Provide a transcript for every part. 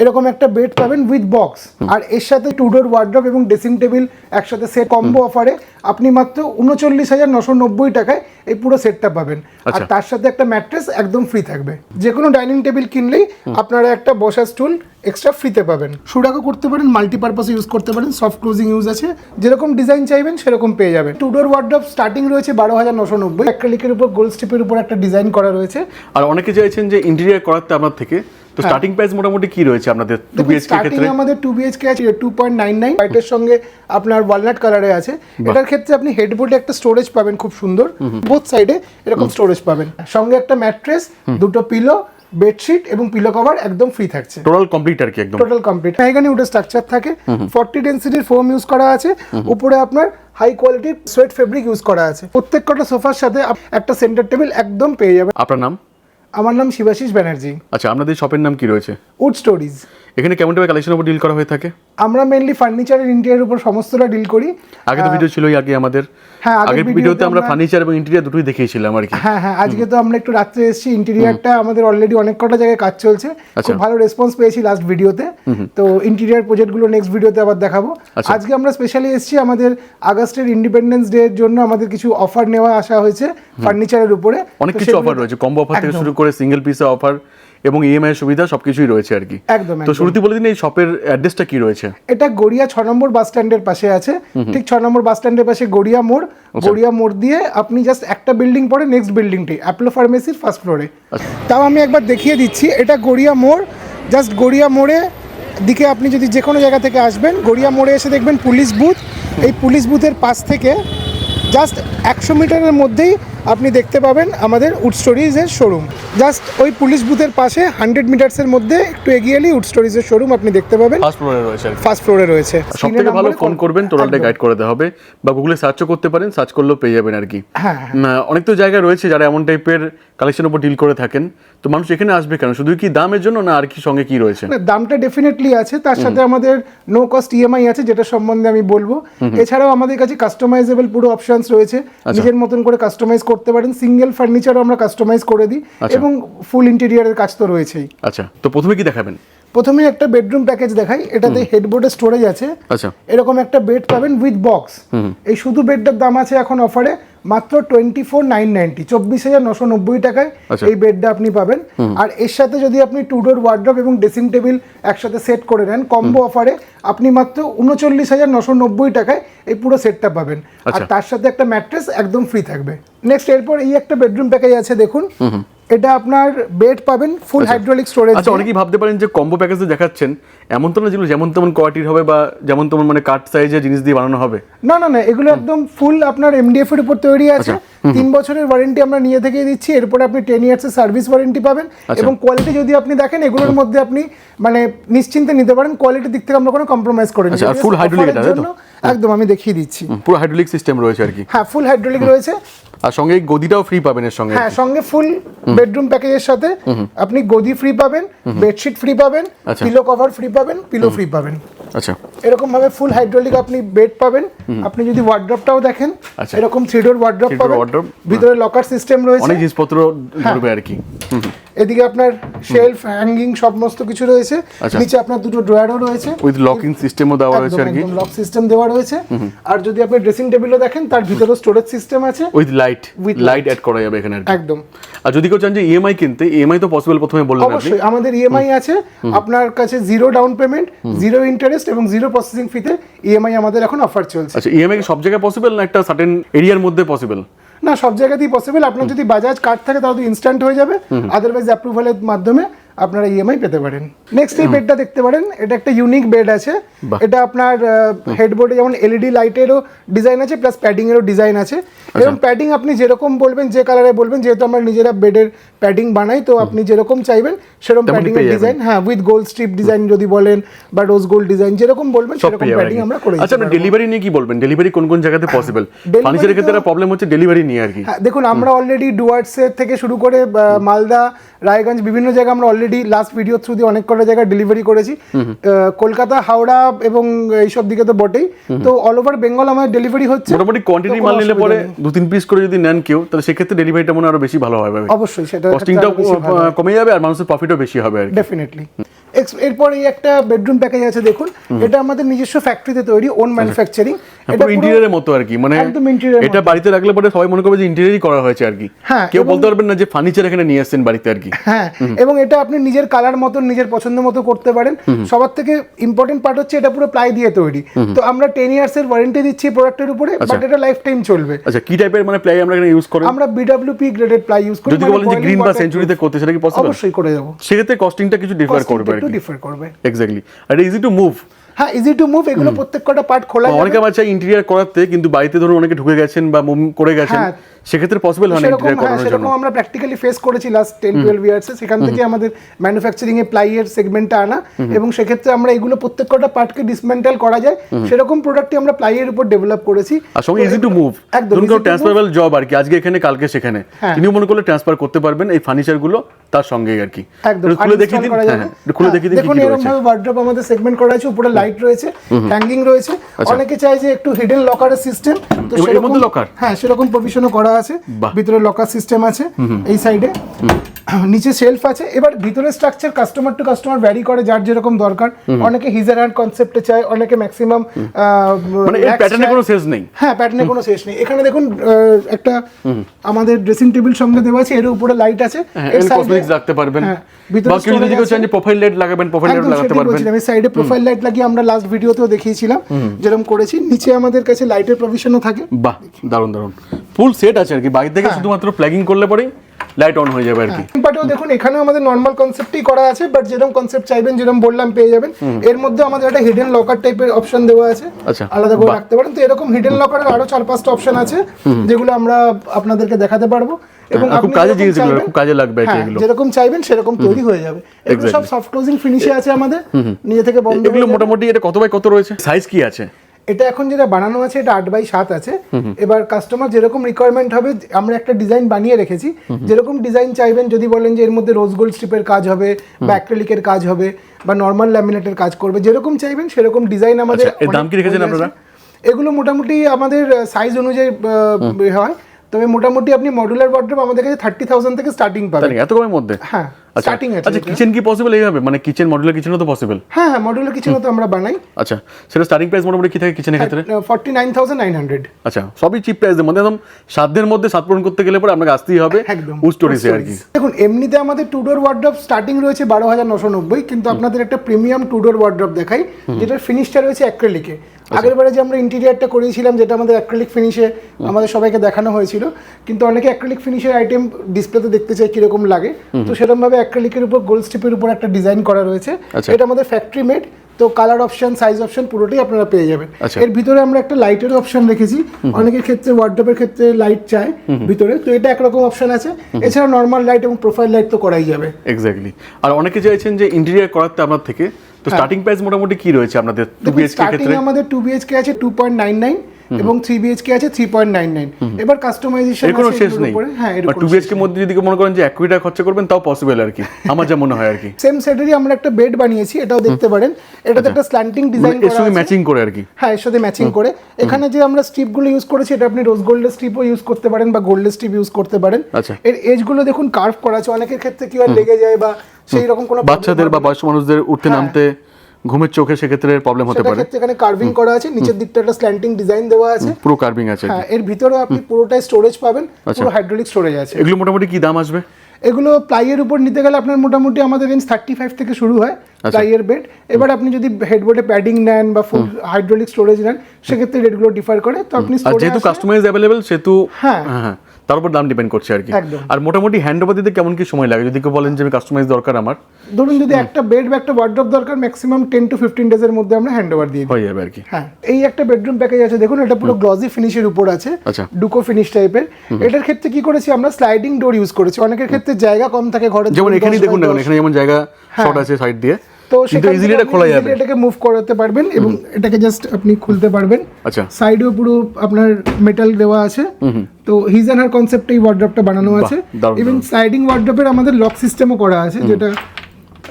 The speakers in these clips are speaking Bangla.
এরকম একটা বেড পাবেন উইথ বক্স আর এর সাথে টুডোর ওয়ার্ড্রপ এবং ড্রেসিং টেবিল একসাথে সেট কম্বো অফারে আপনি মাত্র উনচল্লিশ হাজার নশো নব্বই টাকায় এই পুরো সেটটা পাবেন। আর আচ্ছা। তার সাথে একটা ম্যাট্রেস একদম ফ্রি থাকবে। যে কোনো ডাইনিং টেবিল কিনলেই আপনারা একটা বসার স্টুল এক্সট্রা ফ্রিতে পাবেন। সুরাকও করতে পারেন মাল্টিপারপাস ইউজ করতে পারেন সফট ক্লোজিং ইউজ আছে। যেরকম ডিজাইন চাইবেন সেরকম পেয়ে যাবেন। টুডোর ওয়ার্ড্রপ স্টার্টিং রয়েছে বারো হাজার নশো নব্বই। অ্যাক্রেলিকের উপর গোল্ড স্টিপের উপর একটা ডিজাইন করা রয়েছে। আর অনেকে চাইছেন যে ইন্টেরিয়ার করাতে আপনার থেকে। তো স্টার্টিং প্রাইস মোটামুটি কি রয়েছে আপনাদের? টু বিএইচকে স্টার্টিং ক্ষেত্রে? আমাদের টু বিএইচকে আছে টু পয়েন্ট নাইন নাইন হোয়াইটের সঙ্গে আপনার ওয়ালনাট কালারে আছে। এটার ক্ষেত্রে আপনি হেডবোর্ডে একটা স্টোরেজ পাবেন খুব সুন্দর। বোথ সাইডে এরকম স্টোরেজ পাবেন। সঙ্গে একটা ম্যাট্রেস দুটো পিলো বেডশিট এবং পিলো কভার একদম ফ্রি থাকছে। টোটাল কমপ্লিট আর কি একদম। টোটাল কমপ্লিট এখানে উডের স্ট্রাকচার থাকে। ফর্টি ডেন্সিটির ফোম ইউজ করা আছে। উপরে আপনার হাই কোয়ালিটির সোয়েট ফেব্রিক ইউজ করা আছে। প্রত্যেক কটা সোফার সাথে একটা সেন্টার টেবিল একদম পেয়ে যাবেন। আপনার নাম? আমার নাম শিবাশিস ব্যানার্জি। আচ্ছা আপনাদের শপের নাম কি রয়েছে? Wood Stories. এখানে কেমন টাইপের কালেকশনের উপর ডিল করা হয়ে থাকে? আমরা মেনলি ফার্নিচারের ইন্টেরিয়ার উপর সমস্তটা ডিল করি। আগে তো ভিডিও ছিলই আগে আমাদের। হ্যাঁ, আগের ভিডিওতে আমরা- ফার্নিচার এবং ইন্টেরিয়ার দুটোই দেখিয়েছিলাম আর কি। হ্যাঁ হ্যাঁ আজকে তো আমরা একটু রাত্রে এসেছি ইন্টেরিয়ারটা আমাদের অলরেডি অনেক কটা জায়গায় কাজ চলছে। আচ্ছা। খুব ভালো রেসপন্স পেয়েছি লাস্ট ভিডিওতে তো ইন্টেরিয়ার প্রজেক্টগুলো নেক্সট ভিডিওতে আবার দেখাবো। আচ্ছা। আজকে আমরা স্পেশালি এসেছি আমাদের আগস্টের ইন্ডিপেন্ডেন্স ডে এর জন্য আমাদের কিছু অফার নেওয়া আসা হয়েছে ফার্নিচারের উপরে। অনেক কিছু অফার রয়েছে। কম্বো অফার থেকে শুরু করে সিঙ্গেল পিসের অফার এবং ইএমআই সুবিধা সবকিছুই রয়েছে আর কি। একদম তো শুরুতে বলে দিন এই শপের অ্যাড্রেসটা কি রয়েছে? এটা গড়িয়া ছ নম্বর বাস স্ট্যান্ডের পাশে আছে। ঠিক ছ নম্বর বাস স্ট্যান্ডের পাশে গড়িয়া মোড়। আচ্ছা। গড়িয়া মোড় দিয়ে আপনি জাস্ট একটা বিল্ডিং পরে নেক্সট বিল্ডিংটি অ্যাপলো ফার্মেসির ফার্স্ট ফ্লোরে। তাও আমি একবার দেখিয়ে দিচ্ছি এটা গড়িয়া মোড়। জাস্ট গড়িয়া মোড়ে দিকে আপনি যদি যে কোনো জায়গা থেকে আসবেন গড়িয়া মোড়ে এসে দেখবেন পুলিশ বুথ এই পুলিশ বুথের পাশ থেকে জাস্ট একশো মিটারের মধ্যেই আপনি দেখতে পাবেন আমাদের উড স্টোরিজের শোরুম জাস্ট ওই পুলিশ বুথের পাশে হান্ড্রেড মিটার্সের মধ্যে একটু এগিয়ে এলেই উড স্টোরিজের শোরুম আপনি দেখতে পাবেন। ফার্স্ট ফ্লোরে রয়েছে ফার্স্ট ফ্লোরে রয়েছে। সব থেকে ভালো ফোন করবেন টোটালটা গাইড করে দেওয়া হবে বা গুগলে সার্চও করতে পারেন সার্চ করলেও পেয়ে যাবেন আর কি। হ্যাঁ, উম, অনেক তো জায়গা রয়েছে যারা এমন টাইপের কালেকশনের উপর ডিল করে থাকেন তো মানুষ এখানে আসবে কেন? শুধু কি দামের জন্য না আর কি সঙ্গে কি রয়েছে? না, দামটা ডেফিনেটলি আছে তার সাথে আমাদের নো কস্ট ইএমআই আছে যেটা সম্বন্ধে আমি বলব। এছাড়াও আমাদের কাছে কাস্টমাইজেবল পুরো অপশনস রয়েছে। আচ্ছা। নিজের মতন করে কাস্টমাইজ করতে পারেন। সিঙ্গেল ফার্নিচারও আমরা কাস্টমাইজ করে দিই আচ্ছা। এবং ফুল ইন্টেরিয়ারের কাজ তো রয়েছেই। আচ্ছা তো প্রথমে কি দেখাবেন? প্রথমে একটা বেডরুম প্যাকেজ দেখাই। এটাতে হেডবোর্ডের স্টোরেজ আছে। আচ্ছা। এরকম একটা বেড পাবেন উইথ বক্স এই শুধু বেডটার দাম আছে এখন অফারে মাত্র টোয়েন্টি ফোর নাইন নাইনটি চব্বিশ হাজার নশো নব্বই টাকায় আচ্ছা। এই বেডটা আপনি পাবেন। আর এর সাথে যদি আপনি টুডোর ওয়ার্ড্রপ এবং ড্রেসিং টেবিল একসাথে সেট করে নেন কম্বো অফারে আপনি মাত্র উনচল্লিশ হাজার নশো নব্বই টাকায় এই পুরো সেটটা পাবেন। আর আচ্ছা। তার সাথে একটা ম্যাট্রেস একদম ফ্রি থাকবে। নেক্সট এরপর এই একটা বেডরুম প্যাকেজ আছে দেখুন। এটা আপনার বেড পাবেন ফুল হাইড্রোলিক স্টোরেজ আচ্ছা অনেকেই ভাবতে পারেন যে কম্বো প্যাকেজে দেখাচ্ছেন এমন তো না যেগুলো যেমন তেমন কোয়ালিটির হবে বা যেমন তেমন মানে কাট সাইজের জিনিস দিয়ে বানানো হবে? না না না এগুলো একদম ফুল আপনার এমডিএফ এর উপর তৈরি আছে। আচ্ছা, তিন বছরের ওয়ারেন্টি আমরা নিয়ে থেকে দিচ্ছি এরপরে আপনি টেন ইয়ার্স এর সার্ভিস ওয়ারেন্টি পাবেন আচ্ছা। এবং কোয়ালিটি যদি আপনি দেখেন এগুলোর মধ্যে আপনি মানে নিশ্চিন্তে নিতে পারেন কোয়ালিটির দিক থেকে আমরা কোনো কম্প্রোমাইজ করিনি আচ্ছা, তাই তো? জন্য একদম আমি দেখিয়ে দিচ্ছি। পুরো হাইড্রোলিক সিস্টেম রয়েছে আর কি। হ্যাঁ ফুল হাইড্রোলিক রয়েছে। আর সঙ্গে গদিটাও ফ্রি পাবেন এর সঙ্গে। হ্যাঁ সঙ্গে ফুল বেডরুম প্যাকেজের সাথে আপনি গদি ফ্রি পাবেন বেডশিট ফ্রি পাবেন আচ্ছা। পিলো কভার ফ্রি পাবেন পিলো ফ্রি পাবেন। আচ্ছা। এরকম ভাবে ফুল হাইড্রোলিক আপনি বেড পাবেন। আপনি যদি ওয়ার্ড্রপটাও দেখেন আচ্ছা। এরকম থ্রি ডোর ওয়ার্ড্রপ পাবেন। Wardrobe, ভিতরে লকার সিস্টেম রয়েছে। অনেক জিনিসপত্র ধরবে আর কি। এদিকে আপনার শেলফ হ্যাঙ্গিং সমস্ত কিছু রয়েছে। আচ্ছা। নিচে আপনার দুটো ড্রয়ারও রয়েছে। উইথ লকিং সিস্টেমও দেওয়া রয়েছে আর কি। লক সিস্টেম দেওয়া রয়েছে। আর যদি আপনি ড্রেসিং টেবিলও দেখেন তার ভিতরেও স্টোরেজ সিস্টেম আছে। With light With light add করা যাবে এখানে একদম। আর যদি কেউ চান যে ইএমআই কিনতে ইএমআই তো পসিবল প্রথমে বললেন আপনি। অবশ্যই আমাদের ইএমআই আছে। আপনার কাছে zero down payment zero interest এবং জিরো প্রসেসিং ফিতে ইএমআই আমাদের এখন অফার চলছে। আচ্ছা ইএমআই সব জায়গায় পসিবল না একটা সার্টেন এরিয়ার মধ্যে পসিবল না সব জায়গাতেই পসিবল আপনার যদি বাজাজ কার্ড থাকে তাহলে তো ইনস্ট্যান্ট হয়ে যাবে। আদারওয়াইজ অ্যাপ্রুভালের মাধ্যমে আপনারা ইএমআই পেতে পারেন। নেক্সট এই বেডটা দেখতে পারেন। এটা একটা ইউনিক বেড আছে। এটা আপনার হেডবোর্ডে যেমন এলইডি লাইটেরও ডিজাইন আছে প্লাস প্যাডিংয়েরও ডিজাইন আছে। এবং প্যাডিং আপনি যেরকম বলবেন যে কালারে বলবেন যেহেতু আমরা নিজেরা বেডের প্যাডিং বানাই তো আপনি যেরকম চাইবেন সেরকম প্যাডিং এর ডিজাইন হ্যাঁ উইথ গোল্ড স্ট্রিপ ডিজাইন যদি বলেন বা রোজ গোল্ড ডিজাইন যেরকম বলবেন সেরকম প্যাডিং আমরা করে আচ্ছা আপনি ডেলিভারি নিয়ে কি বলবেন? ডেলিভারি কোন কোন জায়গাতে পসিবল ফার্নিচারের ক্ষেত্রে প্রবলেম হচ্ছে ডেলিভারি নিয়ে আর কি। হ্যাঁ দেখুন আমরা অলরেডি ডুয়ার্সের থেকে শুরু করে মালদা রায়গঞ্জ বিভিন্ন জায়গায় আমরা অলরেডি লাস্ট ভিডিও থ্রু দিয়ে অনেক কটা জায়গায় ডেলিভারি করেছি। কলকাতা হাওড়া এবং এইসব দিকে তো বটেই। তো অল ওভার বেঙ্গল আমাদের ডেলিভারি হচ্ছে। মোটামুটি কোয়ান্টিটি মাল নিলে পরে। দু তিন পিস করে যদি নেন কেউ তাহলে সেক্ষেত্রে ডেলিভারিটা মনে আরও বেশি ভালো হবে। অবশ্যই সেটা কস্টিংটাও কমে যাবে আর মানুষের প্রফিটও বেশি হবে আর ডেফিনেটলি এরপর এই একটা বেডরুম প্যাকেজ আছে দেখুন। এটা আমাদের নিজস্ব ফ্যাক্টরিতে তৈরি ওন ম্যানুফ্যাকচারিং পুরো ইন্টেরিয়ারের মতো আর কি মানে একদম interior-এর এটা বাড়িতে রাখলে পরে সবাই মনে করবে যে ইন্টেরিয়ারই করা হয়েছে আর কি। হ্যাঁ, কেউ বলতে পারবেন না যে ফার্নিচার এখানে নিয়ে আসছেন বাড়িতে আর কি। হ্যাঁ এবং এটা আপনি নিজের কালার মতন নিজের পছন্দ মতো করতে পারেন। সবার থেকে ইম্পর্টেন্ট পার্ট হচ্ছে এটা পুরো প্লাই দিয়ে তৈরি। তো আমরা টেন ইয়ার্স এর ওয়ারেন্টি দিচ্ছি প্রোডাক্টের উপরে বাট এটা লাইফ টাইম চলবে। আচ্ছা কি টাইপের মানে প্লাই আমরা এখানে ইউজ করি? আমরা বিডব্লিউপি গ্রেডেড প্লাই ইউজ করি যদি মানে বলেন যে গ্রিন বা সেঞ্চুরিতে করতে সেটা কি। পসিবল অবশ্যই করে দেবো। সেক্ষেত্রে কস্টিংটা কিছু ডিফার করবে একটু ডিফার করবে। এক্স্যাক্টলি আর ইজি টু মুভ হ্যাঁ ইজি টু মুভ এগুলো প্রত্যেক কটা পার্ট খোলা অনেকে আমার চাই ইন্টেরিয়ার করাতে কিন্তু বাড়িতে ধরুন অনেকে ঢুকে গেছেন বা মুভ করে গেছেন হ্যাঁ। সেক্ষেত্রে পসিবল হয় না ইন্টেরিয়ার হ্যাঁ করানোর জন্য। সেরকম আমরা প্র্যাকটিক্যালি ফেস করেছি লাস্ট টেন টুয়েলভ ইয়ার্সে সেখান থেকে আমাদের ম্যানুফ্যাকচারিং এ সেগমেন্টটা আনা। এবং সেক্ষেত্রে আমরা এগুলো প্রত্যেক কটা পার্টকে ডিসমেন্টাল করা যায়। সেরকম প্রোডাক্টই আমরা প্লাই এর উপর ডেভেলপ করেছি। আর সঙ্গে ইজি টু মুভ একদম। ট্রান্সফারেবল জব আর কি আজকে এখানে কালকে সেখানে। হ্যাঁ। তিনিও মনে করলে ট্রান্সফার করতে পারবেন এই ফার্নিচারগুলো। তার সঙ্গে আর কি। একদম খুলে দেখি দিন। করা হ্যাঁ খুলে দেখি দিন দেখুন এরকম ভাবে ওয়ার্ড্রপ আমাদের সেগমেন্ট করা আছে উপরে লাইট রয়েছে হ্যাঙ্গিং রয়েছে। অনেকে চায় যে একটু হিডেন লকারের সিস্টেম তো আচ্ছা। সেরকম লকার? হ্যাঁ সেরকম প্রভিশনও করা আছে। ভিতরে লকার সিস্টেম আছে এই সাইডে নিচে শেলফ আছে। এবার ভিতরে structure customer to customer vary করে যার যেরকম দরকার। অনেকে হিজার হ্যান্ড কনসেপ্টে চায় অনেকে ম্যাক্সিমাম মানে এর প্যাটার্নে কোনো শেষ নেই। হ্যাঁ প্যাটার্নে কোনো শেষ নেই। এখানে দেখুন একটা আমাদের ড্রেসিং টেবিল সঙ্গে দেওয়া আছে এর উপরে লাইট আছে। হ্যাঁ এর এ- রাখতে পারবেন। হ্যাঁ, ভিতরে বা যদি কেউ চান যে প্রোফাইল লাইট লাগাবেন প্রোফাইল লাইট লাগাতে পারবেন। এই সাইডে প্রোফাইল লাইট লাগিয়ে আমরা লাস্ট ভিডিওতেও দেখিয়েছিলাম। যেরকম করেছি। নিচে আমাদের কাছে লাইটের প্রভিশনও থাকে। বাহ দারুণ দারুণ। ফুল সেট আছে আর কি। বাইরে হ্যাঁ। থেকে শুধুমাত্র প্ল্যাগিং করলে পরেই লাইট অন হয়ে যাবে আর কি। বাটও দেখুন এখানেও আমাদের নর্মাল কনসেপ্টই করা আছে বাট যেরকম কনসেপ্ট চাইবেন যেরকম বললাম পেয়ে যাবেন। এর মধ্যে আমাদের একটা হিডেন লকার টাইপের অপশন দেওয়া আছে। আচ্ছা, আলাদা করে রাখতে পারেন। তো এরকম হিডেন লকারের আরও চার পাঁচটা অপশন আছে যেগুলো আমরা আপনাদেরকে দেখাতে পারব। এবং হ্যাঁ, খুব কাজে যেরকম জিনিস খুব কাজে লাগবে হ্যাঁ, এগুলো। যেরকম চাইবেন সেরকম তৈরি হয়ে যাবে। এগুলো সব Exactly. সফট ক্লোজিং ফিনিশে আছে আমাদের। নিজে থেকে বন্ধ এগুলো মোটামুটি এটা কত বাই কত রয়েছে? সাইজ কি আছে? এটা এখন যেটা বানানো আছে এটা আট বাই সাত আছে। এবার কাস্টমার যেরকম রিকোয়ারমেন্ট হবে আমরা একটা ডিজাইন বানিয়ে রেখেছি। যেরকম ডিজাইন চাইবেন যদি বলেন যে এর মধ্যে রোজ গোল্ড স্ট্রিপের কাজ হবে বা অ্যাক্রেলিকের কাজ হবে বা নর্মাল ল্যামিনেটের কাজ করবে যেরকম চাইবেন সেরকম ডিজাইন আমাদের আচ্ছা, দাম কি রেখেছেন আপনারা? এগুলো মোটামুটি আমাদের সাইজ অনুযায়ী হয়। তবে মোটামুটি আপনি মডুলার ওয়ার্ড্রপ আমাদের কাছে থার্টি থাউজেন্ড থেকে স্টার্টিং পাবেন? এত কমের মধ্যে? হ্যাঁ। স্টার্টিং আছে আচ্ছা কিচেন কি পসিবল এইভাবে? মানে কিচেন মডুলার কিচেনও তো পসিবল হ্যাঁ হ্যাঁ মডুলার তো আমরা বানাই। আচ্ছা সেটা স্টার্টিং প্রাইস মোটামুটি কি থাকে কিচেনের ক্ষেত্রে? Forty nine thousand nine hundred আচ্ছা সবই চিপ প্রাইসের মধ্যে। একদম সাধ্যের মধ্যে সাত পূরণ করতে গেলে পরে আপনাকে আসতেই হবে আর কি। দেখুন এমনিতে আমাদের টুডোর ওয়ার্ড্রপ স্টার্টিং রয়েছে বারো হাজার নশো নব্বই কিন্তু আপনাদের একটা প্রিমিয়াম টুডোর ওয়ার্ড্রপ দেখাই যেটার ফিনিশটা রয়েছে অ্যাক্রেলিকে আগের বারে যে আমরা ইন্টেরিয়ারটা করিয়েছিলাম যেটা আমাদের অ্যাক্রেলিক ফিনিশে আমাদের সবাইকে দেখানো হয়েছিল কিন্তু অনেকে অ্যাক্রেলিক ফিনিশের আইটেম ডিসপ্লেতে দেখতে চাই কীরকম লাগে তো সেরকম ভাবে অ্যাক্রেলিকের উপর গোল্ড স্ট্রিপের উপর একটা ডিজাইন করা রয়েছে। আচ্ছা। এটা আমাদের ফ্যাক্টরি মেড তো কালার অপশন সাইজ অপশন পুরোটাই আপনারা পেয়ে যাবেন। আচ্ছা। এর ভিতরে আমরা একটা লাইটের অপশন রেখেছি। অনেকের ক্ষেত্রে ওয়ার্ড্রপের ক্ষেত্রে লাইট চায় ভিতরে তো এটা একরকম অপশন আছে। এছাড়া নর্মাল লাইট এবং প্রোফাইল লাইট তো করাই যাবে। এক্স্যাক্টলি আর অনেকে চাইছেন যে ইন্টেরিয়ার করাতে আপনার থেকে। তো স্টার্টিং প্রাইস মোটামুটি কি রয়েছে আপনাদের? টু বিএইচকে ক্ষেত্রে? আমাদের টু বিএইচকে আছে টু পয়েন্ট নাইন নাইন এবং থ্রি বিএইচকে আছে থ্রি পয়েন্ট নাইন নাইন এবার কাস্টমাইজেশন কোনো শেষ নেই। হ্যাঁ টু বিএইচকে মধ্যে যদি মনে করেন যে এক কোটি টাকা খরচা করবেন তাও পসিবল আর কি। আমার যা মনে হয় আর কি। সেম সেটেরই আমরা একটা বেড বানিয়েছি এটাও দেখতে পারেন। এটাতে একটা স্ল্যান্টিং ডিজাইন করা আছে। ম্যাচিং করে আর কি। হ্যাঁ এর সাথে ম্যাচিং করে। এখানে যে আমরা স্ট্রিপগুলো ইউজ করেছি এটা আপনি রোজ গোল্ডের স্ট্রিপও ইউজ করতে পারেন বা গোল্ডের স্ট্রিপ ইউজ করতে পারেন। আচ্ছা। এর এজগুলো দেখুন কার্ভ করা আছে। অনেকের ক্ষেত্রে কি হয় লেগে যায় বা সেই রকম কোনো বাচ্চাদের বা বয়স্ক মানুষদের উঠতে নামতে ঘুমের চোখে সেক্ষেত্রে প্রবলেম হতে পারে। এখানে কার্ভিং করা আছে নিচের দিকটা একটা স্ল্যান্টিং ডিজাইন দেওয়া আছে। পুরো কার্ভিং আছে হ্যাঁ এর ভিতরে আপনি পুরোটাই স্টোরেজ পাবেন আচ্ছা। পুরো হাইড্রোলিক স্টোরেজ আছে। এগুলো মোটামুটি কি দাম আসবে? এগুলো প্লাইয়ের উপর নিতে গেলে আপনার মোটামুটি আমাদের রেঞ্জ থার্টি ফাইভ থেকে শুরু হয় আচ্ছা। প্লাইয়ের বেড এবার আপনি যদি হেডবোর্ডে প্যাডিং নেন বা ফুল হাইড্রোলিক স্টোরেজ নেন সেক্ষেত্রে রেটগুলো ডিফার করে। তো আপনি যেহেতু আসলে- কাস্টমাইজ অ্যাভেলেবেল সেহেতু হ্যাঁ। হ্যাঁ হ্যাঁ। তার উপর দাম ডিপেন্ড করছে আর কি। আর মোটামুটি হ্যান্ড ওভার দিতে কেমন কি সময় লাগে? যদি কেউ বলেন যে আমি কাস্টমাইজ দরকার আমার। ধরুন যদি একটা বেড বা একটা ওয়ার্ড্রপ দরকার ম্যাক্সিমাম টেন টু ফিফটিন ডেজের মধ্যে আমরা হ্যান্ড ওভার দিয়ে দিই। হয়ে যাবে আর কি। হ্যাঁ এই একটা বেডরুম প্যাকেজ আছে দেখুন এটা পুরো গ্লসি ফিনিশের উপর আছে আচ্ছা। ডুকো ফিনিশ টাইপের এটার ক্ষেত্রে কি করেছি আমরা? স্লাইডিং ডোর ইউজ করেছি। অনেকের ক্ষেত্রে জায়গা কম থাকে ঘরের যেমন এখানেই দেখুন এখানে যেমন জায়গা শর্ট আছে সাইড দিয়ে। তো সেখান ইজিলি এটা খোলা যাবে। এটাকে মুভ করতে পারবেন এবং এটাকে জাস্ট আপনি খুলতে পারবেন। আচ্ছা। সাইডেও পুরো আপনার মেটাল দেওয়া আছে। তো হিজ অ্যান্ড হার কনসেপ্টে এই ওয়ার্ড্রপটা বানানো আছে। ইভেন স্লাইডিং ওয়ার্ড্রপের আমাদের লক সিস্টেমও করা আছে যেটা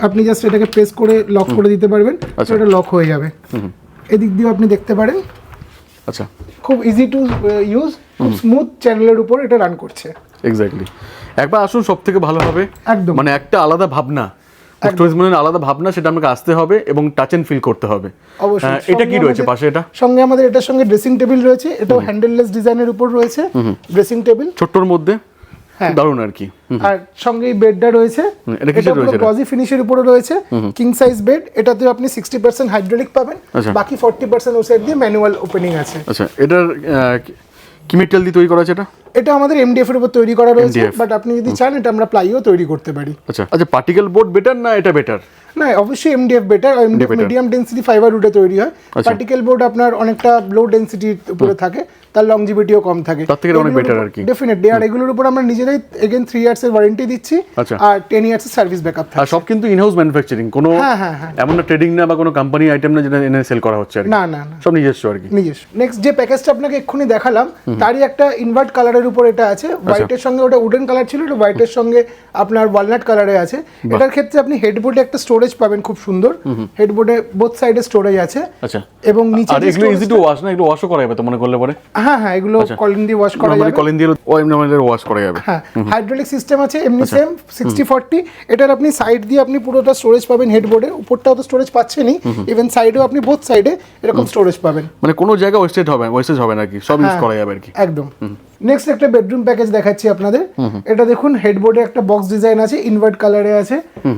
আপনি জাস্ট এটাকে প্রেস করে লক করে দিতে পারবেন। তো। এটা লক হয়ে যাবে। এদিক দিয়েও আপনি দেখতে পারেন। আচ্ছা। খুব ইজি টু ইউজ খুব স্মুথ চ্যানেলের উপর এটা রান করছে। এক্স্যাক্টলি একবার আসুন সব থেকে ভালো হবে। একদম। মানে একটা আলাদা ভাবনা। স্টোরেজ আলাদা ভাবনা সেটা আমাকে আসতে হবে এবং টাচ এন্ড ফিল করতে হবে। অবশ্যই। হ্যাঁ, এটা কি রয়েছে? পাশে এটা? সঙ্গে আমাদের এটার সঙ্গে ড্রেসিং টেবিল রয়েছে এটাও হ্যান্ডেললেস ডিজাইনের উপর রয়েছে ড্রেসিং টেবিল ছোট্টর মধ্যে? হ্যাঁ। দারুণ আর কি। আর সঙ্গে বেডটা রয়েছে এটা কিসের রয়েছে? গ্লসি ফিনিশের উপরে রয়েছে কিং সাইজ বেড এটাতে আপনি সিক্সটি পার্সেন্ট হাইড্রোলিক পাবেন আচ্ছা। বাকি ফোর্টি পার্সেন্ট ওর সাইড দিয়ে ম্যানুয়াল ওপেনিং আছে। আচ্ছা এটার কি- মেটেরিয়াল দিয়ে তৈরি করা আছে এটা? এটা আমাদের এমডিএফ এর উপর তৈরি করা রয়েছে বাট আপনি যদি চান এটা আমরা প্লাইও তৈরি করতে পারি। আচ্ছা আচ্ছা পার্টিকেল বোর্ড বেটার না এটা বেটার না অবশ্যই MDF better MDF medium density fibre উডে তৈরি হয়। আচ্ছা। পার্টিকেল বোর্ড আপনার অনেকটা লো ডেন্সিটির উপরে থাকে। তার লংজিভিটিও কম থাকে। তার থেকে অনেক better আর কি। ডেফিনেটলি আর এগুলোর উপর আমরা নিজেরাই এগেন থ্রি ইয়ার্স এর ওয়ারেন্টি দিচ্ছি আচ্ছা। আর টেন ইয়ার্স এর সার্ভিস ব্যাকআপ আর থাকে সব কিন্তু ইনহাউস ম্যানুফ্যাকচারিং কোনো হ্যাঁ, হ্যাঁ, হ্যাঁ। এমন না ট্রেডিং না বা কোনো কোম্পানি আইটেম না যেটা এনে সেল করা হচ্ছে আর। না না সব নিজস্ব আর কি। নিজস্ব। নেক্সট যে প্যাকেজটা আপনাকে এক্ষুনি দেখালাম তারই একটা ইনভার্ট কালারের উপর এটা আছে। আচ্ছা। হোয়াইটের সঙ্গে ওটা উডেন কালার ছিল এটা হোয়াইটের সঙ্গে আপনার ওয়ালনাট কালারে আছে। এটার ক্ষেত্রে আপনি হেডবোর্ডে একটা স্টোরেজ পাবেন খুব সুন্দর। হেডবোর্ডে বোথ সাইডে স্টোরেজ আছে। আচ্ছা। এবং নিচে আর এগুলো ইজি টু ওয়াশ না? এগুলো ওয়াশও করা যাবে তো মনে করলে পরে? হ্যাঁ হ্যাঁ এগুলো কলিন দিয়ে ওয়াশ করা যাবে। কলিন দিয়ে ও এমনি আমাদের ওয়াশ করা যাবে। হ্যাঁ হাইড্রোলিক সিস্টেম আছে এমনি আচ্ছা। সেম সিক্সটি ফর্টি এটার আপনি সাইড দিয়ে আপনি পুরোটা স্টোরেজ পাবেন হেডবোর্ডে উপরটাও তো স্টোরেজ পাচ্ছেনই। ইভেন সাইডেও আপনি বোথ সাইডে এরকম স্টোরেজ পাবেন। মানে কোনো জায়গায় ওয়েস্টেড হবে ওয়েস্টেজ হবে না কি। সব ইউজ হ্যাঁ। করা যাবে আর কি। একদম। নেক্সট একটা বেডরুম প্যাকেজ দেখাচ্ছি আপনাদের। এটা দেখুন হেডবোর্ডে একটা বক্স ডিজাইন আছে ইনভার্ট কালারে আছে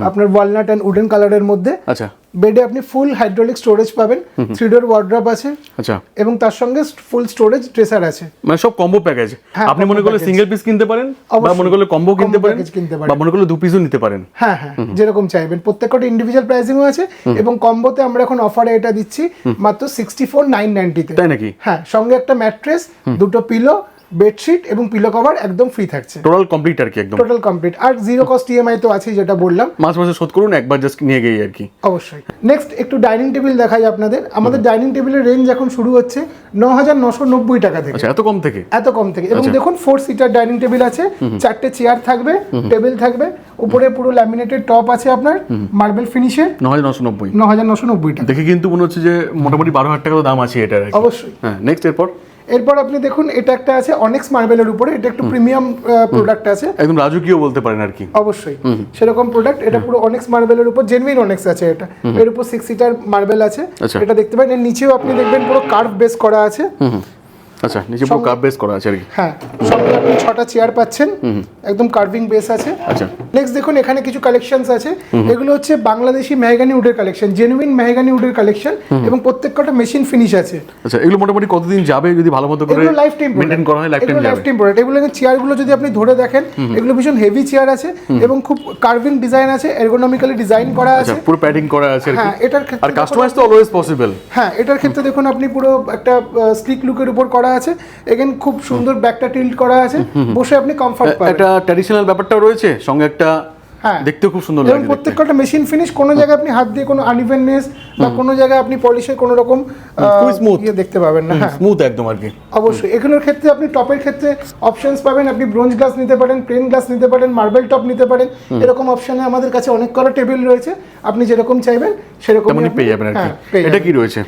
আপনার ওয়ালনাট অ্যান্ড উডেন কালারের মধ্যে। আচ্ছা। বেডে আপনি ফুল হাইড্রোলিক স্টোরেজ পাবেন থ্রি ডোর ওয়ার্ড্রপ আছে। আচ্ছা। এবং তার সঙ্গে ফুল স্টোরেজ ট্রেসার আছে। মানে সব কম্বো প্যাকেজ আপনি মনে করলে সিঙ্গেল পিস কিনতে পারেন বা মনে করলে কম্বো কিনতে পারেন কিনতে পারেন। বা মনে করলে দু পিসও নিতে পারেন। হ্যাঁ হ্যাঁ যেরকম চাইবেন। প্রত্যেকটা ইন্ডিভিজুয়াল প্রাইসিংও আছে। এবং কম্বোতে আমরা এখন অফারে এটা দিচ্ছি মাত্র সিক্সটি ফোর নাইন নাইনটিতে তাই নাকি? হ্যাঁ সঙ্গে একটা ম্যাট্রেস দুটো পিলো বেডশিট এবং পিলো কভার একদম ফ্রি থাকছে। টোটাল কমপ্লিট আর কি একদম। টোটাল কমপ্লিট আর জিরো কস্ট ইএমআই তো আছেই যেটা বললাম। মাস মাসে শোধ করুন একবার জাস্ট নিয়ে গিয়ে আর কি। অবশ্যই। নেক্সট একটু ডাইনিং টেবিল দেখাই আপনাদের। আমাদের ডাইনিং টেবিলের রেঞ্জ এখন শুরু হচ্ছে ন হাজার নশো নব্বই টাকা থেকে। আচ্ছা এত কম থেকে? এত কম থেকে। এবং আচ্ছা। দেখুন ফোর সিটার ডাইনিং টেবিল আছে চারটে চেয়ার থাকবে টেবিল থাকবে উপরে পুরো ল্যামিনেটেড টপ আছে আপনার মার্বেল ফিনিশের ন হাজার নশো নব্বই। ন হাজার নশো নব্বই টাকা। দেখে কিন্তু মনে হচ্ছে যে মোটামুটি বারো হাজার টাকা তো দাম আছে এটার অবশ্যই। হ্যাঁ নেক্সট এরপর? এরপর আপনি দেখুন এটা একটা আছে অনেক মার্বেলের উপরে এটা একটু প্রিমিয়াম প্রোডাক্ট আছে। একদম রাজকীয় বলতে পারেন আর কি। অবশ্যই। সেরকম প্রোডাক্ট এটা পুরো অনেক মার্বেলের উপর জেনুইন অনেক আছে এটা। এর উপর সিক্স সিটার মার্বেল আছে। আচ্ছা। এটা দেখতে পারেন এর নিচেও আপনি দেখবেন পুরো কার্ভ বেস করা আছে। আচ্ছা নিচে পুরো কাপ বেস করা আছে আর কি। হ্যাঁ সঙ্গে আপনি ছটা চেয়ার পাচ্ছেন একদম কার্ভিং বেস আছে। আচ্ছা। নেক্সট দেখুন এখানে কিছু কালেকশনস আছে। এগুলো হচ্ছে বাংলাদেশি মেহগানি উডের কালেকশন জেনুইন মেহগানি উডের কালেকশন এবং মেশিন ফিনিশ আছে। আচ্ছা এগুলো মোটামুটি কতদিন যাবে যদি ভালো মতো করে এগুলো লাইফ টাইম মেনটেন করা হয় life time life time product এগুলো চেয়ারগুলো যদি আপনি ধরে দেখেন এগুলো ভীষণ হেভি চেয়ার আছে এবং খুব কার্ভিং ডিজাইন আছে এরগোনমিক্যালি ডিজাইন করা আছে। আচ্ছা পুরো প্যাডিং করা আছে হ্যাঁ এটার ক্ষেত্রে আর কাস্টমাইজ তো অলওয়েজ পসিবল হ্যাঁ এটার ক্ষেত্রে দেখুন আপনি পুরো একটা স্লিক লুকের উপর করা আছে। এগেন খুব সুন্দর ব্যাকটা টিল্ট করা আছে। বসে আপনি কমফর্ট পাবেন। একটা ট্র্যাডিশনাল ব্যাপারটাও রয়েছে সঙ্গে একটা হ্যাঁ। দেখতে খুব সুন্দর লাগে প্রত্যেকটা মেশিন ফিনিশ কোনো জায়গায় আপনি হাত দিয়ে কোনো আনইভেননেস বা কোনো জায়গায় আপনি পলিশের কোনো রকম smooth। ইয়ে দেখতে পাবেন না। হ্যাঁ। স্মুথ একদম আর কি। অবশ্যই। এগুলোর ক্ষেত্রে আপনি টপের ক্ষেত্রে অপশনস পাবেন। আপনি ব্রোঞ্জ গ্লাস নিতে পারেন প্লেন গ্লাস নিতে পারেন মার্বেল টপ নিতে পারেন। এরকম অপশনে আমাদের কাছে অনেক কটা টেবিল রয়েছে। আপনি যেরকম চাইবেন সেরকম তেমনই পেয়ে যাবেন আর কি। এটা কি রয়েছে?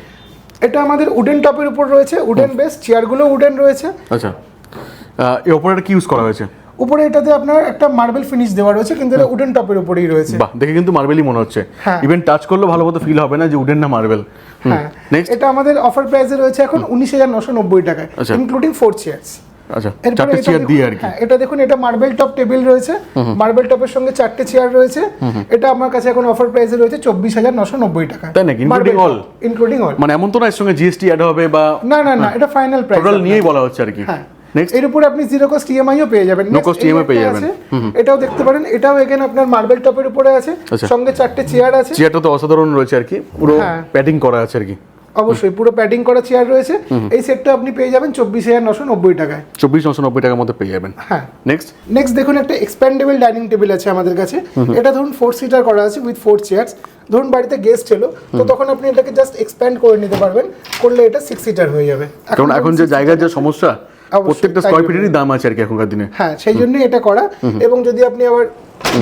এটা আমাদের উডেন টপের উপর রয়েছে উডেন বেস চেয়ারগুলো উডেন রয়েছে। আচ্ছা। এই ওপরে কি ইউজ করা হয়েছে? উপরে এটাতে আপনার একটা মার্বেল ফিনিশ দেওয়া রয়েছে কিন্তু এটা উডেন টপের উপরেই রয়েছে। বাহ দেখে কিন্তু মার্বেলই মনে হচ্ছে। ইভেন টাচ করলে ভালো মতো ফিল হবে না যে উডেন না মার্বেল হ্যাঁ। নেক্সট এটা আমাদের অফার প্রাইসে রয়েছে এখন উনিশ হাজার নশো নব্বই টাকায়। ইনক্লুডিং ফোর চেয়ার্স আচ্ছা চারটে এটা চেয়ার দেখুন- দিয়ে আর কি। হ্যাঁ, এটা দেখুন এটা মার্বেল টপ টেবিল রয়েছে। মার্বেল টপের সঙ্গে চারটে চেয়ার রয়েছে। এটা আমার কাছে এখন অফার প্রাইসে রয়েছে চব্বিশ হাজার নশো নব্বই টাকা। তাই নাকি? Including all? ইনক্লুডিং অল মানে এমন তো না এর সঙ্গে জিএসটি অ্যাড হবে বা না না না এটা ফাইনাল প্রাইস টোটাল নিয়েই বলা হচ্ছে আর কি। হ্যাঁ। নেক্সট এর উপরে আপনি জিরো কস্ট ইএমআইও পেয়ে যাবেন। এই EMI একটা পেয়ে যাবেন। এটাও দেখতে পারেন এটাও এখানে আপনার মার্বেল টপের উপরে আছে। আচ্ছা। সঙ্গে চারটে চেয়ার আছে। চেয়ারটা তো অসাধারণ রয়েছে আর কি। পুরো হ্যাঁ। প্যাডিং করা আছে আর কি। অবশ্যই পুরো প্যাডিং করা চেয়ার রয়েছে। এই সেটটা আপনি পেয়ে যাবেন চব্বিশ হাজার নশো নব্বই টাকায়। চব্বিশ নশো নব্বই টাকার মধ্যে পেয়ে যাবেন। হ্যাঁ। নেক্সট নেক্সট দেখুন একটা এক্সপ্যান্ডেবল ডাইনিং টেবিল আছে আমাদের কাছে। এটা ধরুন ফোর সিটার করা আছে উইথ ফোর চেয়ার্স ধরুন বাড়িতে গেস্ট এলো তো তখন আপনি এটাকে জাস্ট এক্সপ্যান্ড করে নিতে পারবেন। করলে এটা সিক্স সিটার হয়ে যাবে। কারণ এখন যে জায়গার যে সমস্যা প্রত্যেকটা স্কোয়ার ফিটেরই দাম আছে আর কি এখনকার দিনে। হ্যাঁ সেই জন্যই এটা করা। এবং যদি আপনি আবার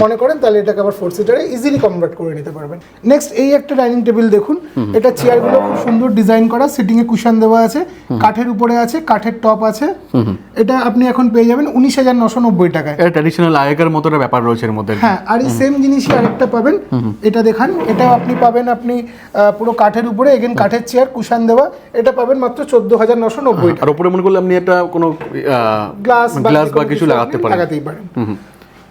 মনে করেন তাহলে এটাকে আবার ফোর সিটারে ইজিলি কনভার্ট করে নিতে পারবেন। নেক্সট এই একটা ডাইনিং টেবিল দেখুন। এটা চেয়ারগুলো খুব সুন্দর ডিজাইন করা সিটিং এ কুশন দেওয়া আছে কাঠের উপরে আছে কাঠের টপ আছে। এটা আপনি এখন পেয়ে যাবেন উনিশ হাজার নশো নব্বই টাকায়। এটা ট্র্যাডিশনাল আগেকার মতো একটা ব্যাপার রয়েছে এর মধ্যে। হ্যাঁ আর এই সেম জিনিসই আরেকটা পাবেন। এটা দেখান এটা আপনি পাবেন আপনি পুরো কাঠের উপরে এগেন কাঠের চেয়ার কুশন দেওয়া এটা পাবেন মাত্র চোদ্দ হাজার নশো নব্বই আর উপরে মনে করলে আপনি একটা কোনো গ্লাস গ্লাস বা কিছু লাগাতে পারেন। লাগাতেই পারেন।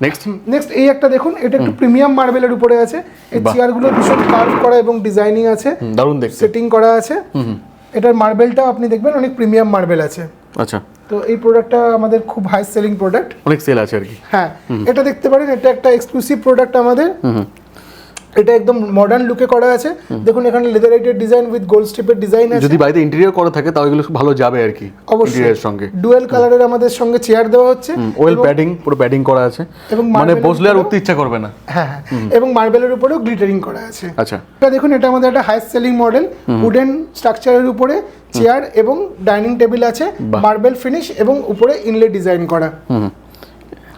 নেক্সট নেক্সট এই একটা দেখুন এটা একটু প্রিমিয়াম মার্বেলের উপরে আছে। এই চেয়ারগুলো ভীষণ কার্ভ করা এবং ডিজাইনিং আছে। দারুণ দেখতে। সেটিং করা আছে। এটার মার্বেলটাও আপনি দেখবেন অনেক প্রিমিয়াম মার্বেল আছে। আচ্ছা। তো এই প্রোডাক্টটা আমাদের খুব হাই সেলিং প্রোডাক্ট অনেক সেল আছে আর কি। হ্যাঁ এটা দেখতে পারেন এটা একটা এক্সক্লুসিভ প্রোডাক্ট আমাদের। এটা একদম মডার্ন লুকে করা আছে। দেখুন এখানে লেদারাইটের ডিজাইন উইথ গোল্ড স্ট্রিপের ডিজাইন আছে। যদি বাড়িতে ইন্টেরিয়র করা থাকে তাও এগুলো ভালো যাবে আর কি অবশ্যই। সঙ্গে। ডুয়েল কালারের আমাদের সঙ্গে চেয়ার দেওয়া হচ্ছে। ওয়েল প্যাডিং পুরো প্যাডিং করা আছে। এবং মানে বসলে আর উঠতে ইচ্ছা করবে না। হ্যাঁ হ্যাঁ। এবং মার্বেলের উপরেও গ্লিটারিং করা আছে। আচ্ছা। এটা দেখুন এটা আমাদের একটা হাই সেলিং মডেল উডেন স্ট্রাকচারের উপরে চেয়ার এবং ডাইনিং টেবিল আছে। মার্বেল ফিনিশ এবং উপরে ইনলে ডিজাইন করা।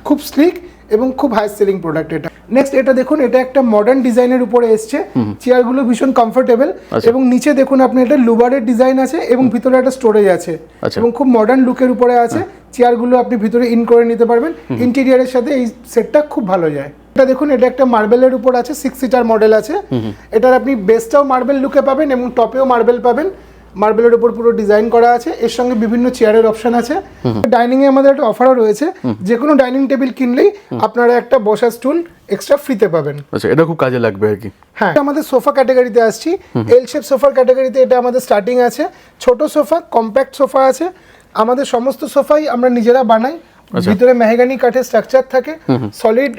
খুব স্লিক এবং খুব হাই সেলিং প্রোডাক্ট এটা। নেক্সট এটা দেখুন এটা একটা মডার্ন ডিজাইনের উপরে এসছে। চেয়ারগুলো ভীষণ কমফোর্টেবল আচ্ছা। এবং নিচে দেখুন আপনি এটা লুবারের ডিজাইন আছে এবং ভিতরে একটা স্টোরেজ আছে আচ্ছা। এবং খুব মডার্ন লুকের উপরে আছে। চেয়ারগুলো আপনি ভিতরে ইন করে নিতে পারবেন। ইন্টেরিয়ারের সাথে এই সেটটা খুব ভালো যায়। এটা দেখুন এটা একটা মার্বেলের উপর আছে সিক্স সিটার মডেল আছে। এটার আপনি বেসটাও মার্বেল লুকে পাবেন এবং টপেও মার্বেল পাবেন। মার্বেলের উপর পুরো ডিজাইন করা আছে এর সঙ্গে বিভিন্ন চেয়ারের অপশন আছে। ডাইনিং এ আমাদের একটা অফারও রয়েছে যে কোনো ডাইনিং টেবিল কিনলেই আপনারা একটা বসার স্টুল এক্সট্রা ফ্রিতে পাবেন। আচ্ছা এটা খুব কাজে লাগবে আর কি। হ্যাঁ আমাদের সোফা ক্যাটাগরিতে আসছি। এল শেপ সোফার ক্যাটাগরিতে এটা আমাদের স্টার্টিং আছে। ছোট সোফা কম্প্যাক্ট সোফা আছে। আমাদের সমস্ত সোফাই আমরা নিজেরা বানাই। ভিতরে মেহগানি কাঠের স্ট্রাকচার থাকে সলিড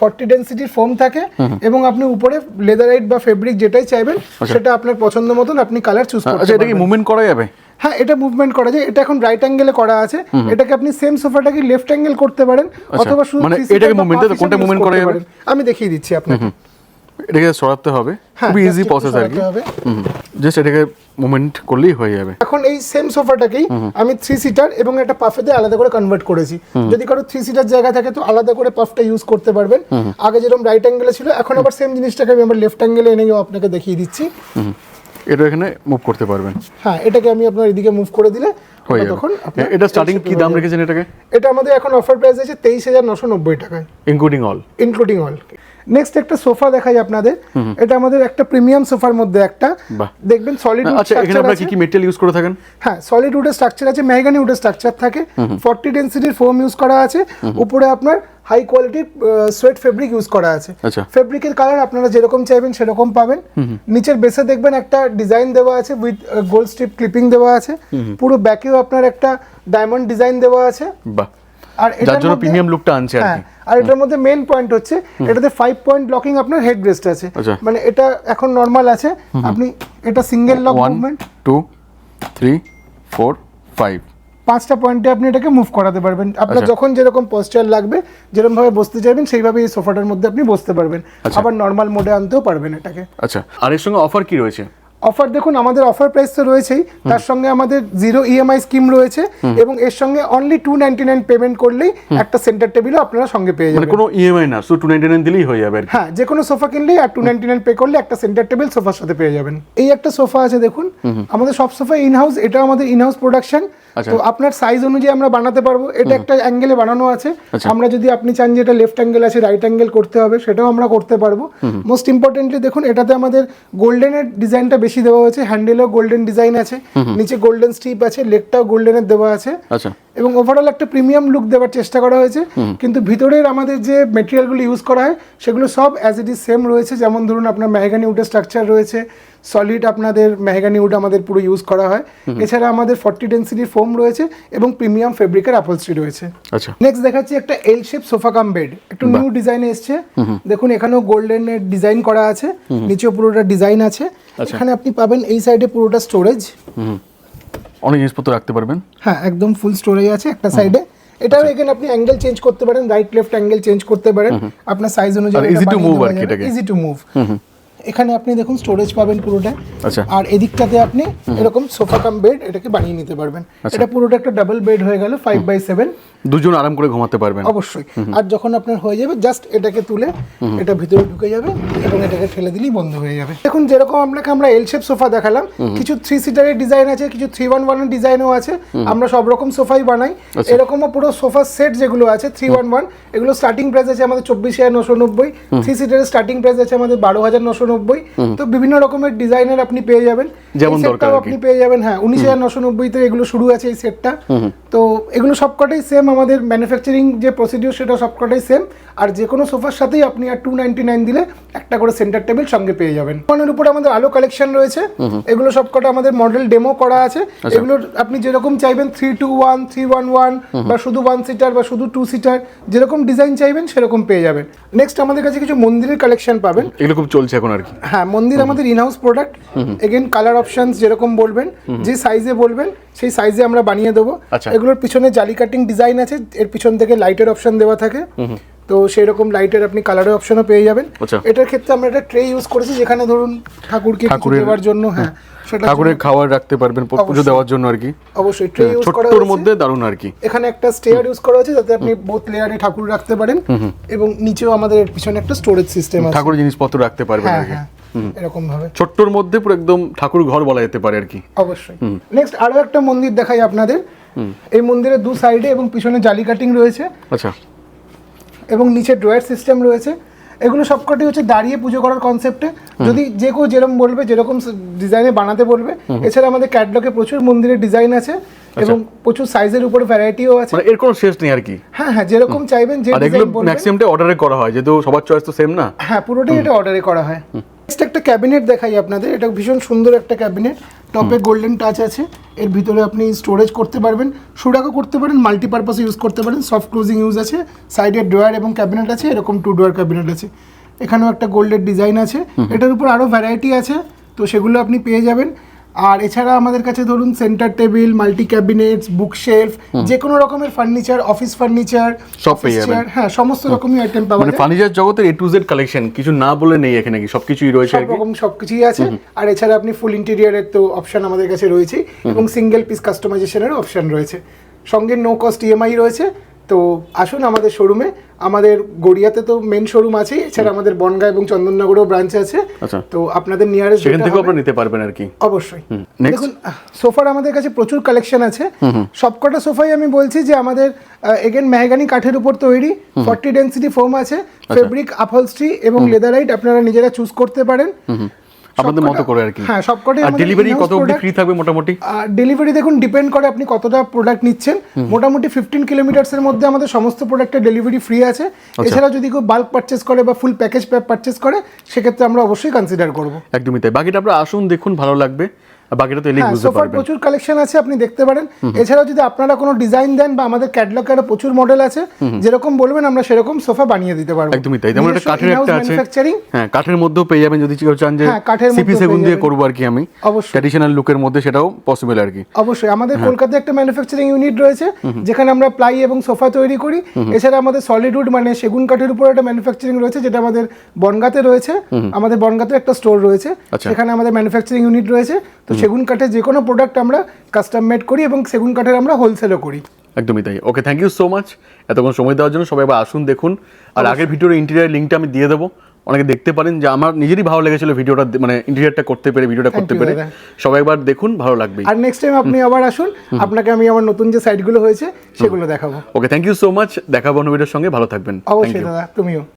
ফর্টি ডেন্সিটির ফোম থাকে এবং আপনি উপরে লেদারাইট বা ফেব্রিক যেটাই চাইবেন সেটা আপনার পছন্দ মতন আপনি কালার চুজ করতে আচ্ছা এটা কি মুভমেন্ট করা যাবে? হ্যাঁ এটা মুভমেন্ট করা যায়। এটা এখন রাইট অ্যাঙ্গেলে করা আছে। এটাকে আপনি সেম সোফাটাকে লেফট অ্যাঙ্গেল করতে পারেন অথবা শুধু মানে এটাকে তো? কোনটা হিসেবে করা যাবে? আমি দেখিয়ে দিচ্ছি আপনাকে। এটাকে সরাতে হবে। হ্যাঁ, খুবই ইজি প্রসেস আর কি। জাস্ট এটাকে মুভমেন্ট করলেই হয়ে যাবে। এখন এই সেম সোফাটাকেই আমি থ্রি সিটার এবং একটা পাফেতে আলাদা করে কনভার্ট করেছি। যদি কারও থ্রি সিটার জায়গা থাকে তো আলাদা করে পাফটা ইউজ করতে পারবেন। আগে যেরকম রাইট অ্যাঙ্গেলে ছিল এখন আবার সেম জিনিসটাকে আমি আমার লেফট অ্যাঙ্গেলে এনেও আপনাকে দেখিয়ে দিচ্ছি। এটা এখানে মুভ করতে পারবেন। হ্যাঁ এটাকে আমি আপনার এদিকে মুভ করে দিলে হয়ে যাবে। তখন এটা স্টার্টিং কি দাম রেখেছেন এটাকে? এটা আমাদের এখন অফার প্রাইস আছে তেইশ হাজার নশো নব্বই টাকায়। Including all including all next একটা সোফা দেখাই আপনাদের। এটা আমাদের একটা প্রিমিয়াম সোফার মধ্যে একটা। দেখবেন সলিড আচ্ছা এখানে আপনারা কি কি মেটেরিয়াল ইউজ করে থাকেন? হ্যাঁ সলিড উডের স্ট্রাকচার আছে মেহগানি উডের স্ট্রাকচার থাকে। ফর্টি ডেন্সিটির ফোম ইউজ করা আছে। উপরে আপনার হাই কোয়ালিটির সোয়েট ফেব্রিক ইউজ করা আছে। আচ্ছা। ফেব্রিকের কালার আপনারা যেরকম চাইবেন সেরকম পাবেন। নিচের বেসে দেখবেন একটা ডিজাইন দেওয়া আছে উইথ গোল্ড স্ট্রিপ ক্লিপিং দেওয়া আছে। পুরো ব্যাকেও আপনার একটা ডায়মন্ড ডিজাইন দেওয়া আছে। বাহ। আর এটার জন্য প্রিমিয়াম লুকটা আনছে আর হ্যাঁ আর এটার মধ্যে মেন পয়েন্ট হচ্ছে এটাতে ফাইভ পয়েন্ট লকিং আপনার হেড রেস্ট আছে। আচ্ছা। মানে এটা এখন নর্মাল আছে। আপনি এটা single lock movement two three four five পাঁচটা পয়েন্টে আপনি এটাকে মুভ করাতে পারবেন। আপনার আচ্ছা। যখন যেরকম পশ্চার লাগবে যেরকম ভাবে বসতে চাইবেন সেইভাবে এই সোফাটার মধ্যে আপনি বসতে পারবেন। আচ্ছা। আবার নর্মাল মোডে আনতেও পারবেন এটাকে। আচ্ছা। আর এর সঙ্গে অফার কি রয়েছে? অফার দেখুন আমাদের অফার প্রাইস তো রয়েছেই। তার সঙ্গে আমাদের জিরো ইএমআই স্কিম রয়েছে এবং এর সঙ্গে only two ninety nine payment করলেই একটা সেন্টার টেবিলও আপনারা সঙ্গে পেয়ে মানে যাবেন। কোনো ইএমআই না শুধু টু নাইনটি নাইন দিলেই হয়ে যাবে হ্যাঁ যে কোনো সোফা কিনলেই আর টু নাইনটি নাইন পে করলে একটা সেন্টার টেবিল সোফার সাথে পেয়ে যাবেন। এই একটা সোফা আছে দেখুন আমাদের সব সোফা ইনহাউস এটা আমাদের ইনহাউস প্রোডাকশন। তো আপনার সাইজ অনুযায়ী আমরা বানাতে পারব। এটা একটা অ্যাঙ্গেলে বানানো আছে। আচ্ছা। আমরা যদি আপনি চান যে এটা লেফট অ্যাঙ্গেল আছে রাইট অ্যাঙ্গেল করতে হবে সেটাও আমরা করতে পারব। মোস্ট ইম্পর্টেন্টলি দেখুন এটাতে আমাদের গোল্ডেনের ডিজাইনটা বেশি দেওয়া হয়েছে। হ্যান্ডেলও গোল্ডেন ডিজাইন আছে। নিচে গোল্ডেন স্ট্রিপ আছে লেগটাও গোল্ডেনের দেওয়া আছে। আচ্ছা। এবং ওভারঅল একটা প্রিমিয়াম লুক দেওয়ার চেষ্টা করা হয়েছে। কিন্তু ভিতরের আমাদের যে মেটেরিয়ালগুলো ইউজ করা হয় সেগুলো সব অ্যাজ ইট ইজ সেম রয়েছে। যেমন ধরুন আপনার মেহগানি উডের স্ট্রাকচার রয়েছে সলিড আপনাদের মেহগানি উড আমাদের পুরো ইউজ করা হয়। এছাড়া আমাদের ফর্টি ডেন্সিটির ফোম রয়েছে এবং প্রিমিয়াম ফেব্রিকের আপলস্ট্রি রয়েছে। আচ্ছা। নেক্সট দেখাচ্ছি একটা L shape sofa come bed একটু নিউ ডিজাইনে এসছে। দেখুন এখানেও গোল্ডেনের ডিজাইন করা আছে। নিচেও পুরোটা ডিজাইন আছে। আচ্ছা। এখানে আপনি পাবেন এই সাইডে পুরোটা স্টোরেজ অনেক জিনিসপত্র রাখতে পারবেন। হ্যাঁ একদম ফুল স্টোরেজ আছে একটা সাইডে এটাও এখানে আপনি অ্যাঙ্গেল চেঞ্জ করতে পারেন রাইট লেফট অ্যাঙ্গেল চেঞ্জ করতে পারেন। আপনার সাইজ অনুযায়ী easy to move আর কি ইজি টু মুভ এখানে আপনি দেখুন স্টোরেজ পাবেন পুরোটা আচ্ছা। আর এদিকটাতে আপনি এরকম সোফা কাম বেড এটাকে বানিয়ে নিতে পারবেন আচ্ছা। এটা পুরোটা একটা ডাবল বেড হয়ে গেল ফাইভ বাই সেভেন দুজন আরাম করে ঘুমাতে পারবেন। অবশ্যই। আর যখন আপনার হয়ে যাবে জাস্ট এটাকে তুলে এটা ভিতরে ঢুকে যাবে এবং এটাকে ফেলে দিলেই বন্ধ হয়ে যাবে। দেখুন যেরকম আপনাকে আমরা এল শেপ সোফা দেখালাম কিছু থ্রি সিটারের ডিজাইন আছে কিছু থ্রি ওয়ান ওয়ানের ডিজাইনও আছে আমরা সব রকম সোফাই বানাই। আচ্ছা। এরকমও পুরো সোফা সেট যেগুলো আছে থ্রি ওয়ান ওয়ান এগুলো স্টার্টিং প্রাইস আছে আমাদের চব্বিশ হাজার নশো নব্বই থ্রি সিটারের স্টার্টিং প্রাইস আছে আমাদের বারো হাজার নশো নব্বই। তো বিভিন্ন রকমের ডিজাইনের আপনি পেয়ে যাবেন। যেমন। আপনি পেয়ে যাবেন হ্যাঁ উনিশ হাজার নশো নব্বইতে এগুলো শুরু আছে এই সেটটা তো এগুলো সবকটাই সেম আমাদের ম্যানুফ্যাকচারিং যে প্রসিডিউর সেটা সবকটাই সেম আর যে কোনো সোফার সাথেই আপনি আর টু নাইনটি নাইন দিলে একটা করে সেন্টার টেবিল সঙ্গে পেয়ে যাবেন। ফোনের উপর আমাদের আলো কালেকশন রয়েছে। এগুলো সবকটা আমাদের মডেল ডেমো করা আছে। এগুলো আপনি যেরকম চাইবেন three two one three one one বা শুধু ওয়ান সিটার বা শুধু টু সিটার যেরকম ডিজাইন চাইবেন সেরকম পেয়ে যাবেন। নেক্সট আমাদের কাছে কিছু মন্দিরের কালেকশন পাবেন। এগুলো খুব চলছে এখন আর কি। হ্যাঁ মন্দির আমাদের inhouse product again colour options যেরকম বলবেন যে সাইজে বলবেন সেই সাইজে আমরা বানিয়ে দেবো। আচ্ছা। এগুলোর পিছনে জালি কাটিং ডিজাইন আছে এর পিছন থেকে লাইটের অপশন দেওয়া থাকে। তো সেই রকম লাইটের আপনি কালারের অপশনও পেয়ে যাবেন। আচ্ছা। এটার ক্ষেত্রে আমরা একটা ট্রে ইউজ করেছি যেখানে ধরুন ঠাকুরকে দেওয়ার জন্য হ্যাঁ ঠাকুরের খাবার রাখতে পারবেন পুজো দেওয়ার জন্য আর কি। অবশ্যই ট্রে ইউজ করা ছোট্টর। মধ্যে দারুণ আর কি। এখানে একটা স্টেয়ার ইউজ করা হয়েছে যাতে আপনি বোথ লেয়ারে ঠাকুর রাখতে পারেন এবং নিচেও আমাদের এর পিছনে একটা স্টোরেজ সিস্টেম আছে। ঠাকুর জিনিসপত্র রাখতে পারবেন হ্যাঁ আর কি। হ্যাঁ এরকম ভাবে ছোট্টর মধ্যে পুরো একদম ঠাকুর ঘর বলা যেতে পারে আর কি। অবশ্যই। নেক্সট আরও একটা মন্দির দেখাই আপনাদের। এই মন্দিরের দু সাইডে এবং পিছনে জালি কাটিং রয়েছে। আচ্ছা। এবং নিচে ড্রয়ার সিস্টেম রয়েছে। এগুলো সবকটি হচ্ছে দাঁড়িয়ে পুজো করার কনসেপ্টে যদি যে কেউ যেরকম বলবে যেরকম ডিজাইনে বানাতে বলবে। এছাড়া আমাদের ক্যাটলগে প্রচুর মন্দিরের ডিজাইন আছে এবং প্রচুর সাইজের উপরে ভ্যারাইটিও আছে। মানে এর কোনো শেষ নেই আর কি। হ্যাঁ হ্যাঁ যেরকম চাইবেন যে এগুলো বলবেন। ম্যাক্সিমামটা অর্ডারে করা হয় যেহেতু সবার চয়েস তো সেম না। হ্যাঁ পুরোটাই এটা অর্ডারে করা হয়। নেক্সট একটা ক্যাবিনেট দেখাই আপনাদের। এটা ভীষণ সুন্দর একটা ক্যাবিনেট টপে গোল্ডেন টাচ আছে। এর ভিতরে আপনি স্টোরেজ করতে পারবেন সুরাকও করতে পারেন মাল্টিপারপাসে ইউজ করতে পারেন সফট ক্লোজিং ইউজ আছে সাইডে ড্রয়ার এবং ক্যাবিনেট আছে এরকম টু ডোয়ার ক্যাবিনেট আছে। এখানেও একটা গোল্ডের ডিজাইন আছে। এটার উপর আরও ভ্যারাইটি আছে তো সেগুলো আপনি পেয়ে যাবেন। আর এছাড়া আমাদের কাছে ধরুন centre table multi cabinets book shelf যে কোনো রকমের ফার্নিচার অফিস ফার্নিচার সব পেয়ে যাবেন। হ্যাঁ সমস্ত রকমই আইটেম পাওয়া মানে যায়। ফার্নিচার জগতের এ টু জেড কালেকশন কিছু না বলে নেই এখানে কি সবকিছুই রয়েছে আর সব রকম সবকিছুই আছে। আর এছাড়া আপনি ফুল ইন্টেরিয়ারের তো অপশন আমাদের কাছে রয়েছে এবং সিঙ্গেল পিস কাস্টমাইজেশনের অপশন রয়েছে। সঙ্গে নো কস্ট ইএমআই রয়েছে। তো আসুন আমাদের শোরুমে আমাদের গড়িয়াতে তো মেন শোরুম আছে এছাড়া আমাদের বনগা এবং চন্দননগরেও ব্রাঞ্চ আছে। আচ্ছা। তো আপনাদের নিয়ারেস্ট সেখান থেকেও আপনারা নিতে পারবেন আর কি। অবশ্যই। দেখুন সোফার আমাদের কাছে প্রচুর কালেকশন আছে। সবকটা সোফাই আমি বলছি যে আমাদের এগেন মেহগানি কাঠের উপর তৈরি ফর্টি ডেন্সিটি ফোম আছে আচ্ছা। ফেব্রিক আপহলস্ট্রি এবং লেদারাইট আপনারা নিজেরা চুজ করতে পারেন। আপনাদের মতো করে আর কি। হ্যাঁ সবকটাই ডেলিভারি কত অবধি ফ্রি থাকবে মোটামুটি? ডেলিভারি দেখুন ডিপেন্ড করে আপনি কতটা প্রোডাক্ট নিচ্ছেন। মোটামুটি ফিফটিন কিলোমিটার্সের মধ্যে আমাদের সমস্ত প্রোডাক্টের ডেলিভারি ফ্রি আছে। আচ্ছা। এছাড়া যদি কেউ বাল্ক পারচেস করে বা ফুল প্যাকেজ পারচেস করে সেক্ষেত্রে আমরা অবশ্যই কনসিডার করব। একদমই তাই। বাকিটা আপনারা আসুন দেখুন ভালো লাগবে। বাকিটা তো এলেই হ্যাঁ বুঝতে পারবেন। প্রচুর কালেকশন আছে আপনি দেখতে পারেন। এছাড়াও যদি আপনারা কোনো ডিজাইন দেন বা আমাদের ক্যাটলগে প্রচুর মডেল আছে যেরকম বলবেন আমরা সেরকম সোফা বানিয়ে দিতে পারব। একদমই তাই যেমন একটা কাঠের একটা আছে। হ্যাঁ কাঠের মধ্যেও পেয়ে যাবেন যদি কেউ চান যে হ্যাঁ, সিপি সেগুন দিয়ে। করব আর কি আমি। অবশ্যই। ট্র্যাডিশনাল লুকের মধ্যে সেটাও পসিবল আর কি অবশ্যই আমাদের হ্যাঁ। কলকাতায় একটা ম্যানুফ্যাকচারিং ইউনিট রয়েছে যেখানে আমরা প্লাই এবং সোফা তৈরি করি। এছাড়া আমাদের সলিডউড মানে সেগুন কাঠের উপর একটা ম্যানুফ্যাকচারিং রয়েছে যেটা আমাদের বনগাতে রয়েছে। আমাদের বনগাতে একটা স্টোর রয়েছে। আচ্ছা। সেখানে আমাদের ম্যানুফ্যাকচারিং ইউনিট রয়েছে। তো সেগুন কাঠের যে কোনো প্রোডাক্ট আমরা কাস্টম মেড করি এবং সেগুন কাঠের আমরা হোলসেলও করি। একদমই তাই। Okay thank you so much এতক্ষণ সময় দেওয়ার জন্য সবাই এবার আসুন দেখুন। আর আগের ভিডিওর ইন্টেরিয়ার লিঙ্কটা আমি দিয়ে দেবো। অনেকে দেখতে পারেন যে আমার নিজেরই ভালো লেগেছিল ভিডিওটা মানে ইন্টেরিয়ারটা করতে পেরে ভিডিওটা করতে পেরে। সবাই একবার দেখুন ভালো লাগবে। আর নেক্সট টাইম আপনি আবার আসুন আপনাকে আমি আমার নতুন যে সাইটগুলো হয়েছে সেগুলো দেখাবো। Okay thank you so much দেখাবো অন্য ভিডিওর সঙ্গে। ভালো থাকবেন। অবশ্যই দাদা। তুমিও।